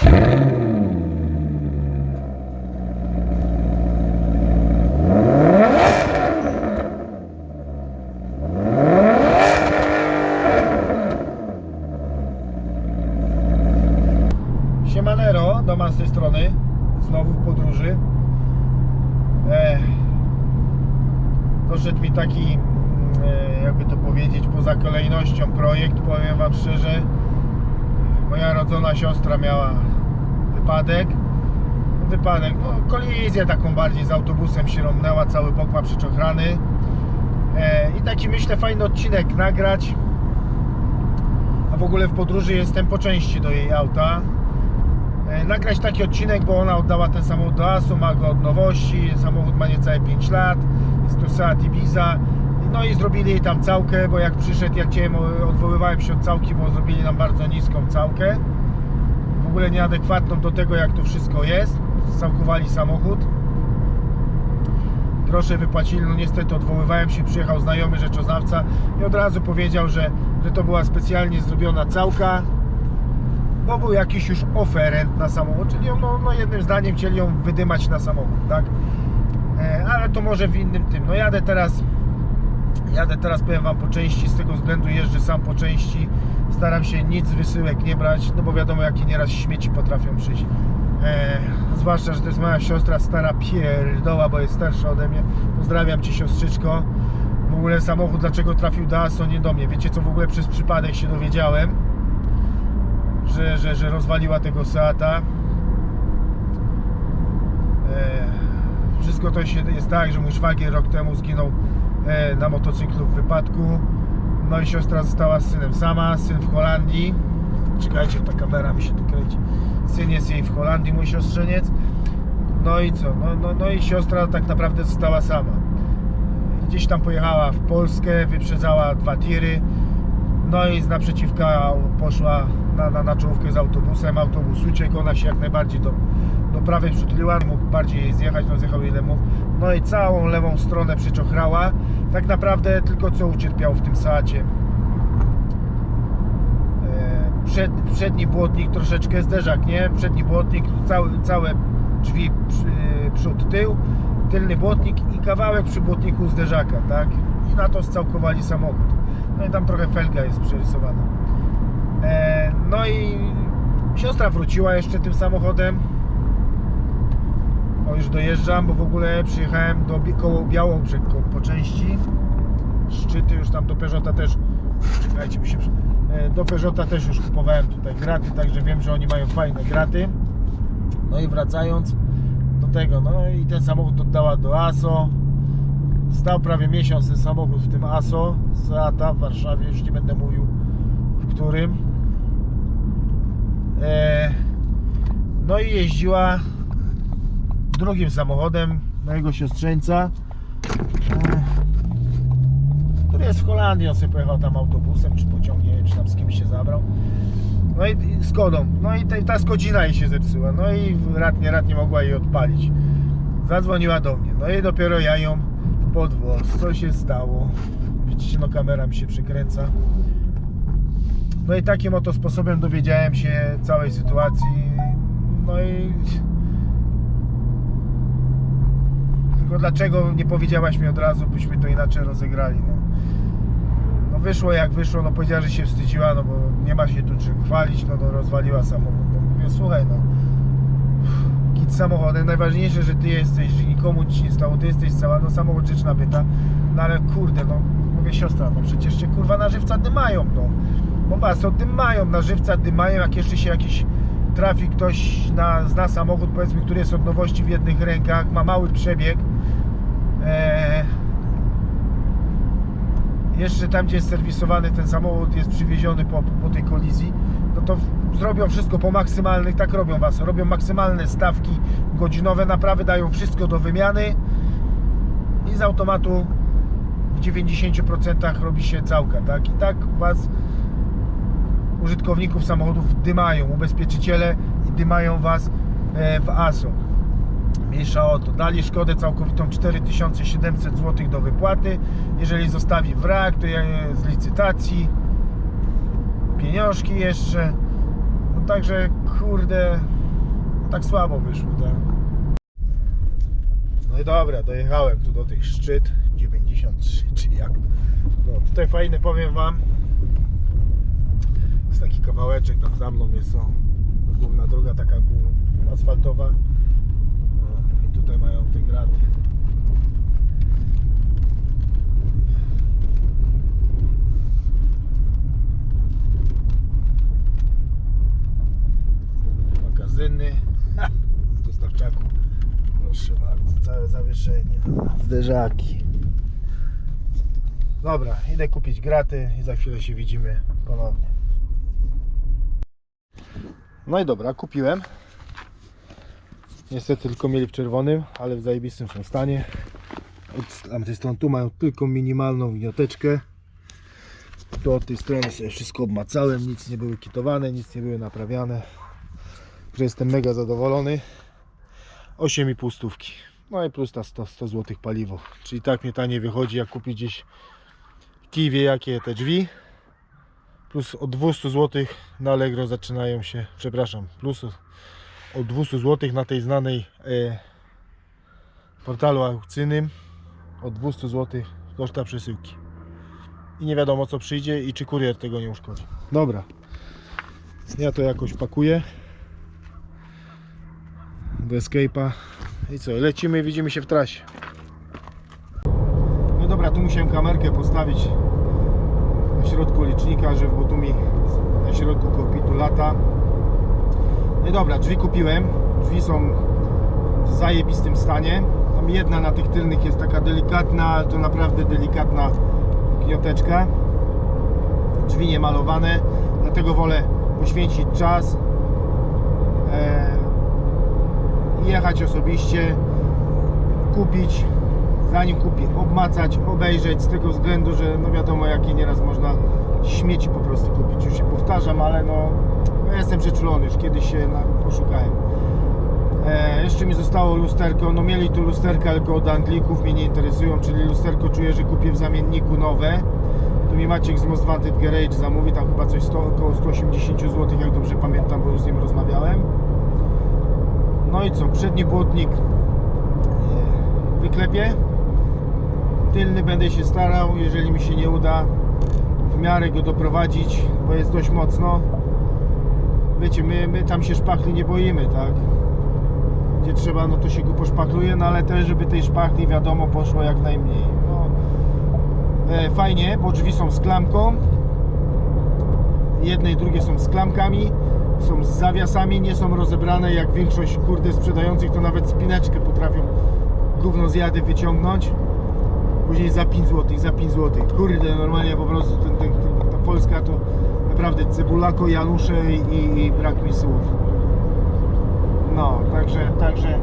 Siemanero, Doma z tej strony, znowu w podróży. Ech, doszedł mi taki, mm, e, jakby to powiedzieć, poza kolejnością projekt, powiem Wam szczerze. Moja rodzona siostra miała wypadek. Wypadek, no kolizję taką bardziej z autobusem się rąbnęła, cały bok ma przyczochrany. E, I taki myślę fajny odcinek nagrać. A w ogóle w podróży jestem po części do jej auta e, nagrać taki odcinek, bo ona oddała ten samochód do ASU, ma go od nowości, samochód ma niecałe 5 lat, jest to Seat Ibiza, no i zrobili jej tam całkę, bo jak przyszedł, jak o- odwoływałem się od całki, bo zrobili nam bardzo niską całkę, ogóle nieadekwatną do tego, jak to wszystko jest, całkowali samochód, grosze wypłacili, no niestety odwoływałem się, przyjechał znajomy rzeczoznawca i od razu powiedział, że, że to była specjalnie zrobiona całka, bo był jakiś już oferent na samochód, czyli ją, no, no jednym zdaniem chcieli ją wydymać na samochód, tak? E, ale to może w innym tym. No jadę teraz, jadę teraz powiem Wam po części, z tego względu jeżdżę sam po części, staram się nic z wysyłek nie brać, no bo wiadomo jakie nieraz śmieci potrafią przyjść. E, zwłaszcza, że to jest moja siostra stara pierdoła, bo jest starsza ode mnie. Pozdrawiam Cię siostrzyczko. W ogóle samochód dlaczego trafił do ASO, nie do mnie. Wiecie co w ogóle przez przypadek się dowiedziałem? że, że, że rozwaliła tego Seata. E, wszystko to się jest tak, że mój szwagier rok temu zginął e, na motocyklu w wypadku. No i siostra została z synem sama, syn w Holandii. Czekajcie, ta kamera mi się tu kręci. Syn jest jej w Holandii, mój siostrzeniec. No i co? No, no, no i siostra tak naprawdę została sama. Gdzieś tam pojechała w Polskę, wyprzedzała dwa tiry. No i z naprzeciwka poszła na, na, na czołówkę z autobusem. Autobus uciekł, ona się jak najbardziej do, do prawej przytuliła, mógł bardziej zjechać, no zjechał ile mógł. No i całą lewą stronę przyczochrała. Tak naprawdę tylko co ucierpiał w tym Seacie. E, Przed, przedni błotnik, troszeczkę zderzak, nie? Przedni błotnik, cały, całe drzwi przy, przód, tył, tylny błotnik i kawałek przy błotniku zderzaka, tak? I na to scałkowali samochód. No i tam trochę felga jest przerysowana. E, no i siostra wróciła jeszcze tym samochodem. O, już dojeżdżam, bo w ogóle przyjechałem do koło Białobrzeg po części. Szczyty już tam do Peugeota też. Czekajcie, mi się. e, Do Peugeota też już kupowałem tutaj graty, także wiem, że oni mają fajne graty. No i wracając do tego, no i ten samochód oddała do ASO. Stał prawie miesiąc ten samochód w tym ASO Seata w Warszawie, już nie będę mówił w którym. E, no i jeździła drugim samochodem mojego siostrzeńca, e, który jest w Holandii. On sobie pojechał tam autobusem czy pociągiem, czy tam z kimś się zabrał. No i Skodą. No i ta, ta Skodzina jej się zepsuła. No i rad nie, rad nie mogła jej odpalić. Zadzwoniła do mnie. No i dopiero ja ją pod włos. Co się stało? Widzicie, no kamera mi się przykręca. No i takim oto sposobem dowiedziałem się całej sytuacji. No i... Tylko dlaczego nie powiedziałaś mi od razu, byśmy to inaczej rozegrali, no. No wyszło jak wyszło, no powiedziała, że się wstydziła, no bo nie ma się tu czym chwalić, no to rozwaliła samochód. No mówię, słuchaj no, git samochodem, najważniejsze, że ty jesteś, że nikomu ci nie stało, ty jesteś cała, no samochód rzecz nabyta, no ale kurde, no mówię siostra, no przecież cię kurwa na żywca dymają, no. Bo was to dymają, na żywca dymają, jak jeszcze się jakiś trafi ktoś na, zna samochód, powiedzmy, który jest od nowości w jednych rękach, ma mały przebieg, eee, jeszcze tam, gdzie jest serwisowany ten samochód, jest przywieziony po, po tej kolizji, no to zrobią wszystko po maksymalnych, tak robią was, robią maksymalne stawki godzinowe, naprawy dają wszystko do wymiany i z automatu w 90% robi się całka, tak? I tak was użytkowników samochodów dymają, ubezpieczyciele i dymają was e, w ASO. Mniejsza o to. Dali szkodę całkowitą 4700 zł do wypłaty. Jeżeli zostawi wrak, to z licytacji. Pieniążki jeszcze. No także kurde, tak słabo wyszło, tak. No i dobra, dojechałem tu do tych szczyt 93 czy jak. No tutaj fajny powiem wam. Jest taki kawałeczek tam za mną jest o, główna droga taka asfaltowa. Tutaj mają te graty. magazyny. W dostawczaku. Proszę bardzo, całe zawieszenie. Zderzaki. Dobra, idę kupić graty i za chwilę się widzimy ponownie. No i dobra, kupiłem niestety tylko mieli w czerwonym ale w zajebistym są stanie. Od tamtej strony tu mają tylko minimalną gnioteczkę tu od tej strony sobie wszystko obmacałem, nic nie były kitowane, nic nie były naprawiane. Że jestem mega zadowolony. 8,5 stówki. No i plus ta 100, 100 zł paliwo. Czyli tak mnie taniej wychodzi jak kupić gdzieś Kiwie jakie te drzwi. Plus od 200 zł na Allegro zaczynają się przepraszam plus od 200 zł na tej znanej e, portalu aukcyjnym. Od 200 zł koszta przesyłki. I nie wiadomo co przyjdzie i czy kurier tego nie uszkodzi. Dobra. Ja to jakoś pakuję. Do Escape'a. I co, lecimy i widzimy się w trasie. No dobra, tu musiałem kamerkę postawić na środku licznika, że bo tu mi na środku kokpitu lata i dobra, drzwi kupiłem drzwi są w zajebistym stanie tam jedna na tych tylnych jest taka delikatna, ale to naprawdę delikatna gnioteczka drzwi nie malowane dlatego wolę poświęcić czas e, jechać osobiście, kupić, zanim kupię, obmacać, obejrzeć z tego względu, że no wiadomo jakie nieraz można śmieci po prostu kupić. Już się powtarzam, ale no ja jestem przeczulony, już kiedyś się poszukałem. E, jeszcze mi zostało lusterko, no mieli tu lusterka, tylko od Anglików mnie nie interesują, czyli lusterko czuję, że kupię w zamienniku nowe. Tu mi Maciek z Most Wanted Garage zamówi, tam chyba coś 100, około 180 zł, jak dobrze pamiętam, bo już z nim rozmawiałem. No i co, przedni błotnik e, wyklepię. Tylny będę się starał, jeżeli mi się nie uda w miarę go doprowadzić, bo jest dość mocno. Wiecie, my, my tam się szpachli nie boimy, tak? Gdzie trzeba, no to się go poszpachluje, no ale też, żeby tej szpachli wiadomo poszło jak najmniej. No, e, fajnie, bo drzwi są z klamką. Jedne i drugie są z klamkami są z zawiasami, nie są rozebrane jak większość kurde sprzedających, to nawet spineczkę potrafią gówno zjady wyciągnąć. Później za 5 zł, za 5 zł. Kurde, normalnie po prostu ten, ten, ten, ta Polska to naprawdę cebulako, Janusze i, i brak mi słów. No, także, także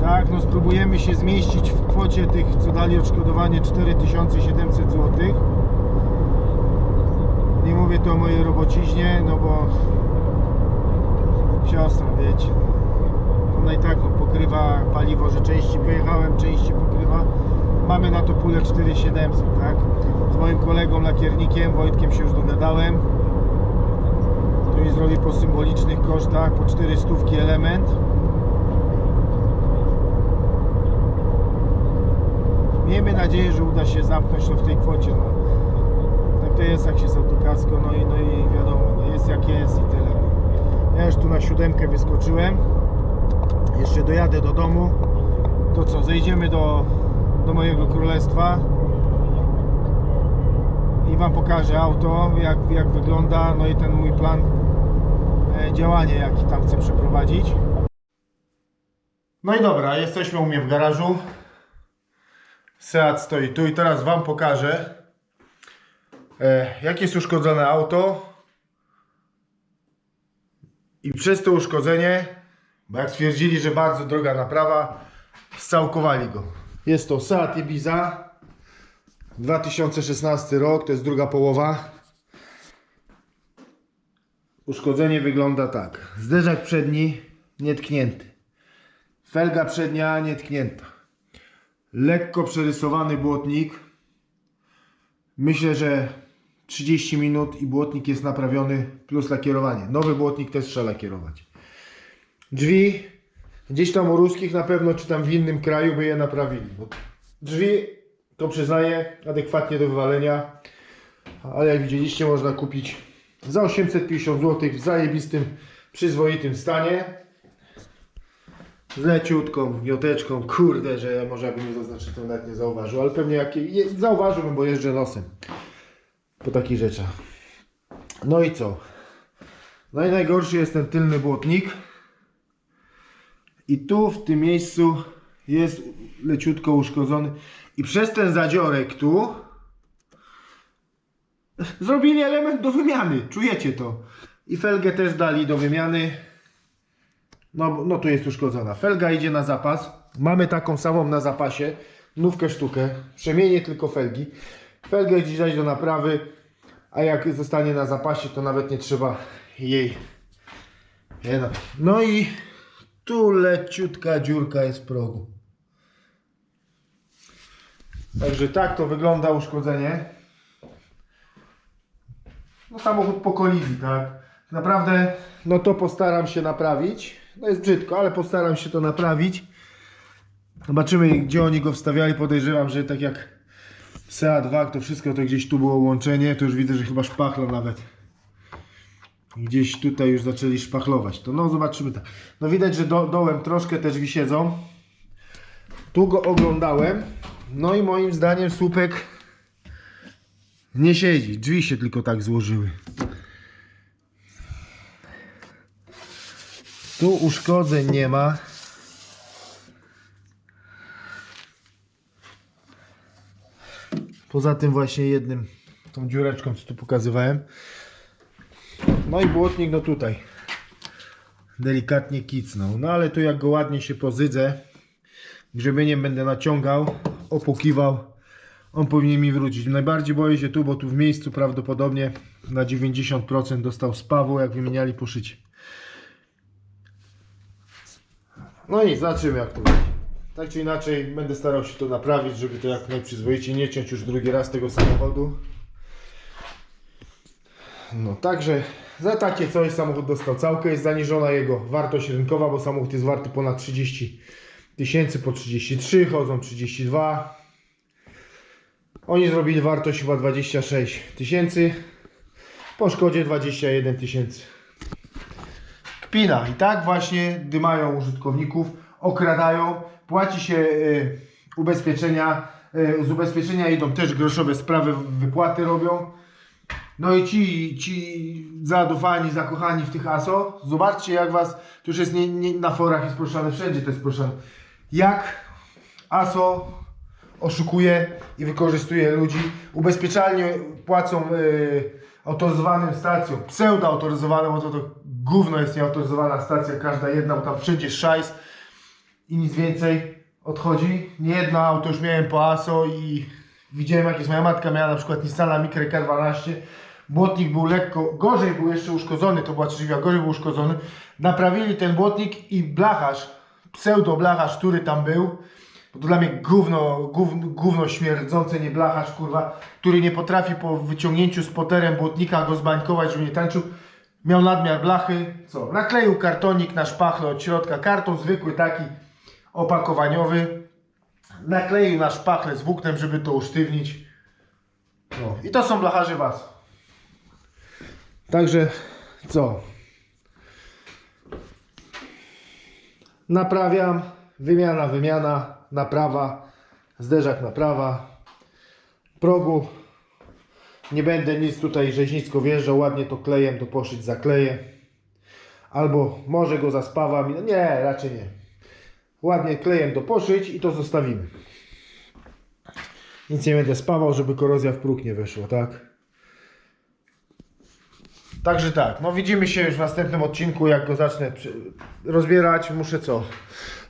tak, no spróbujemy się zmieścić w kwocie tych, co dali odszkodowanie 4700 zł. Nie mówię tu o mojej robociźnie, no bo siostra, wiecie. Ona i tak no, pokrywa paliwo, że części pojechałem, części pokrywa. Mamy na to pulę 4700, tak? Z moim kolegą lakiernikiem, Wojtkiem się już dogadałem. To mi zrobi po symbolicznych kosztach, po 400 element. Miejmy nadzieję, że uda się zamknąć to w tej kwocie. No. Tak to jest, jak się z autokasko, no i, no i wiadomo, no jest jak jest i tyle. No. Ja już tu na siódemkę wyskoczyłem. Jeszcze dojadę do domu. To co, zejdziemy do, do mojego królestwa i Wam pokażę auto, jak, jak wygląda, no i ten mój plan e, działania, jaki tam chcę przeprowadzić. No i dobra, jesteśmy u mnie w garażu. Seat stoi tu i teraz Wam pokażę, e, jak jest uszkodzone auto i przez to uszkodzenie, bo jak stwierdzili, że bardzo droga naprawa, scałkowali go. Jest to Seat Ibiza 2016 rok, to jest druga połowa. Uszkodzenie wygląda tak. Zderzak przedni nietknięty. Felga przednia nietknięta. Lekko przerysowany błotnik. Myślę, że 30 minut i błotnik jest naprawiony plus lakierowanie. Nowy błotnik też trzeba lakierować. Drzwi gdzieś tam u ruskich na pewno, czy tam w innym kraju by je naprawili. Bo drzwi to przyznaję adekwatnie do wywalenia, ale jak widzieliście można kupić za 850 zł w zajebistym, przyzwoitym stanie. Z leciutką gnioteczką, kurde, że może jakbym nie zaznaczył, to nawet nie zauważył, ale pewnie jak je, zauważyłbym, bo jeżdżę nosem po takich rzeczach. No i co? No i najgorszy jest ten tylny błotnik. I tu w tym miejscu jest leciutko uszkodzony. I przez ten zadziorek tu zrobili element do wymiany. Czujecie to? I felgę też dali do wymiany. No, no tu jest uszkodzona. Felga idzie na zapas. Mamy taką samą na zapasie. Nówkę sztukę. Przemienię tylko felgi. Felgę gdzieś dać do naprawy. A jak zostanie na zapasie, to nawet nie trzeba jej. Nie no. no i tu leciutka dziurka jest w progu. Także tak to wygląda uszkodzenie. No samochód po kolizji, tak. Naprawdę, no to postaram się naprawić. No jest brzydko, ale postaram się to naprawić. Zobaczymy, gdzie oni go wstawiali. Podejrzewam, że tak jak w SEA2, to wszystko to gdzieś tu było łączenie. To już widzę, że chyba szpachla nawet. Gdzieś tutaj już zaczęli szpachlować. To no zobaczymy tak. No widać, że do, dołem troszkę te drzwi siedzą. Tu go oglądałem. No i moim zdaniem słupek nie siedzi. Drzwi się tylko tak złożyły. Tu uszkodzeń nie ma. Poza tym właśnie jednym, tą dziureczką, co tu pokazywałem. No i błotnik, no tutaj. Delikatnie kicnął. No ale tu jak go ładnie się pozydzę, grzebieniem będę naciągał, opukiwał, on powinien mi wrócić. Najbardziej boję się tu, bo tu w miejscu prawdopodobnie na 90% dostał spawu, jak wymieniali poszycie. No i zobaczymy jak to będzie. Tak czy inaczej będę starał się to naprawić, żeby to jak najprzyzwoicie nie ciąć już drugi raz tego samochodu. No także za takie coś samochód dostał całkę, jest zaniżona jego wartość rynkowa, bo samochód jest warty ponad 30 tysięcy, po 33, chodzą 32. Oni zrobili wartość chyba 26 tysięcy, po szkodzie 21 tysięcy. Kpina. I tak właśnie dymają użytkowników, okradają, płaci się y, ubezpieczenia, y, z ubezpieczenia idą też groszowe sprawy, wypłaty robią. No i ci, ci zadufani, zakochani w tych ASO, zobaczcie jak was, to już jest nie, nie, na forach jest proszane, wszędzie to jest proszane, jak ASO oszukuje i wykorzystuje ludzi. Ubezpieczalnie płacą y, autoryzowanym stacjom, pseudo-autoryzowanym, bo to, to gówno jest nieautoryzowana stacja, każda jedna, bo tam wszędzie szajs i nic więcej odchodzi. Nie jedno auto już miałem po ASO i widziałem jak jest moja matka miała na przykład Nissana Micra K12. Błotnik był lekko, gorzej był jeszcze uszkodzony, to była trzeźwia, gorzej był uszkodzony. Naprawili ten błotnik i blacharz, pseudo blacharz, który tam był, bo to dla mnie gówno, gówno, gówno śmierdzące, nie blacharz, kurwa, który nie potrafi po wyciągnięciu spoterem błotnika go zbańkować, żeby nie tańczył. Miał nadmiar blachy, co? Nakleił kartonik na szpachlę od środka, karton zwykły taki opakowaniowy. Nakleił na szpachlę z włóknem, żeby to usztywnić. No. I to są blacharze was. Także co? Naprawiam, wymiana, wymiana, naprawa, zderzak naprawa, progu. Nie będę nic tutaj rzeźnicko wjeżdżał, ładnie to klejem, to poszyć zakleję. Albo może go zaspawam. No Nie, raczej nie. Ładnie klejem to poszyć i to zostawimy. Nic nie będę spawał, żeby korozja w próg nie weszła, tak? Także tak, no widzimy się już w następnym odcinku, jak go zacznę rozbierać. Muszę co?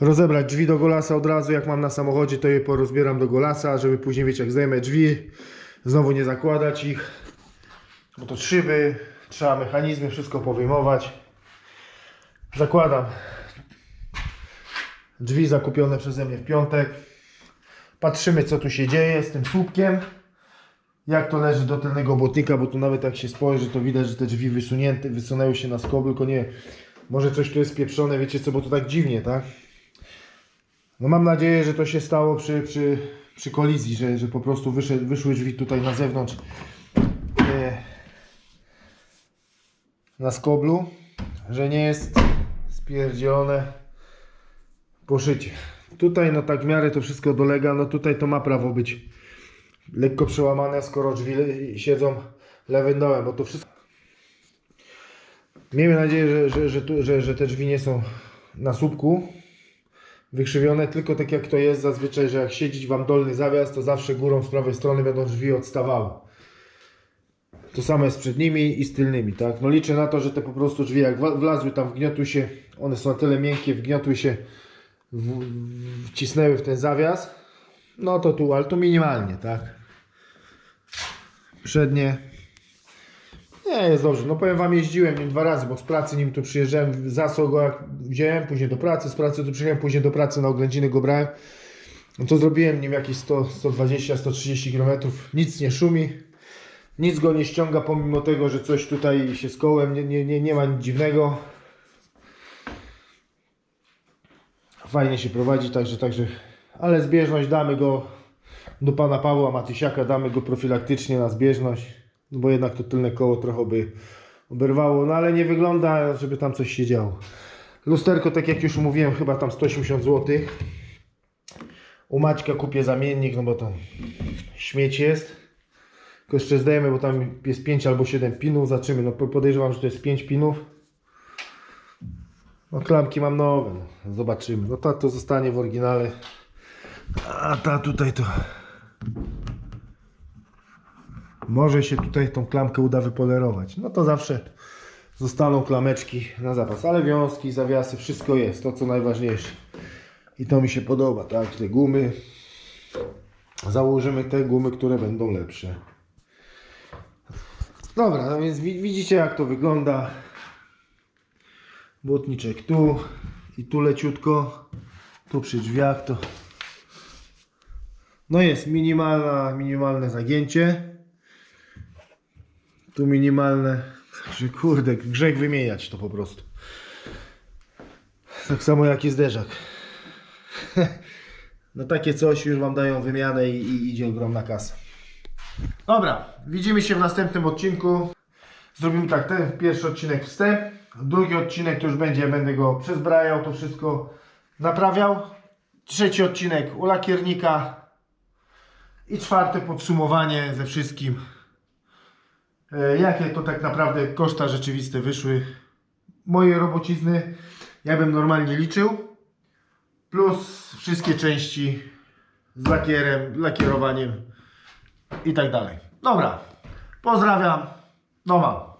Rozebrać drzwi do golasa od razu, jak mam na samochodzie, to je porozbieram do golasa, żeby później, wiecie, jak zdejmę drzwi, znowu nie zakładać ich, bo to szyby, trzeba mechanizmy, wszystko powyjmować. Zakładam drzwi zakupione przeze mnie w piątek. Patrzymy, co tu się dzieje z tym słupkiem. Jak to leży do tylnego błotnika, bo tu nawet jak się spojrzy, to widać, że te drzwi wysunięte, wysunęły się na skobl, tylko nie, może coś tu jest pieprzone, wiecie co, bo to tak dziwnie, tak? No mam nadzieję, że to się stało przy, przy, przy kolizji, że, że po prostu wyszedł, wyszły drzwi tutaj na zewnątrz e, na skoblu, że nie jest spierdzielone poszycie. Tutaj no tak w miarę to wszystko dolega, no tutaj to ma prawo być lekko przełamane, skoro drzwi siedzą lewym dołem, bo to wszystko... Miejmy nadzieję, że, że, że, tu, że, że te drzwi nie są na słupku wykrzywione, tylko tak jak to jest zazwyczaj, że jak siedzieć Wam dolny zawias, to zawsze górą z prawej strony będą drzwi odstawały. To samo jest z przednimi i z tylnymi, tak? No liczę na to, że te po prostu drzwi jak wlazły tam, wgniotły się, one są na tyle miękkie, wgniotły się, w, wcisnęły w ten zawias, no to tu, ale to minimalnie, tak? Przednie. Nie, jest dobrze. No powiem Wam, jeździłem nim dwa razy, bo z pracy nim tu przyjeżdżałem, zasłał go jak wziąłem, później do pracy, z pracy tu przyjechałem, później do pracy na oględziny go brałem. No to zrobiłem nim jakieś 100, 120, 130 km, nic nie szumi, nic go nie ściąga, pomimo tego, że coś tutaj się z kołem, nie, nie, nie, nie ma nic dziwnego. Fajnie się prowadzi, także, także, ale zbieżność damy go do pana Pawła Matysiaka, damy go profilaktycznie na zbieżność, no bo jednak to tylne koło trochę by oberwało, no ale nie wygląda, żeby tam coś się działo. Lusterko, tak jak już mówiłem, chyba tam 180 zł. U Maćka kupię zamiennik, no bo tam śmieć jest. Tylko jeszcze zdajemy, bo tam jest 5 albo 7 pinów, zobaczymy, no po- podejrzewam, że to jest 5 pinów. No klamki mam nowe, no. zobaczymy. No ta to zostanie w oryginale. A ta tutaj to... Może się tutaj tą klamkę uda wypolerować. No to zawsze zostaną klameczki na zapas. Ale wiązki, zawiasy, wszystko jest. To co najważniejsze. I to mi się podoba, tak? Te gumy. Założymy te gumy, które będą lepsze. Dobra, no więc wi- widzicie jak to wygląda. Błotniczek tu i tu leciutko. Tu przy drzwiach to no jest minimalna, minimalne zagięcie. Tu minimalne. Także kurde, grzech wymieniać to po prostu. Tak samo jak i zderzak. No takie coś już Wam dają wymianę i, i idzie ogromna kasa. Dobra, widzimy się w następnym odcinku. Zrobimy tak, ten pierwszy odcinek wstęp. Drugi odcinek to już będzie, będę go przezbrajał, to wszystko naprawiał. Trzeci odcinek u lakiernika. I czwarte podsumowanie ze wszystkim. E, Jakie to tak naprawdę koszta rzeczywiste wyszły moje robocizny. Ja bym normalnie liczył. Plus wszystkie części z lakierem, lakierowaniem i tak dalej. Dobra, pozdrawiam. No mam.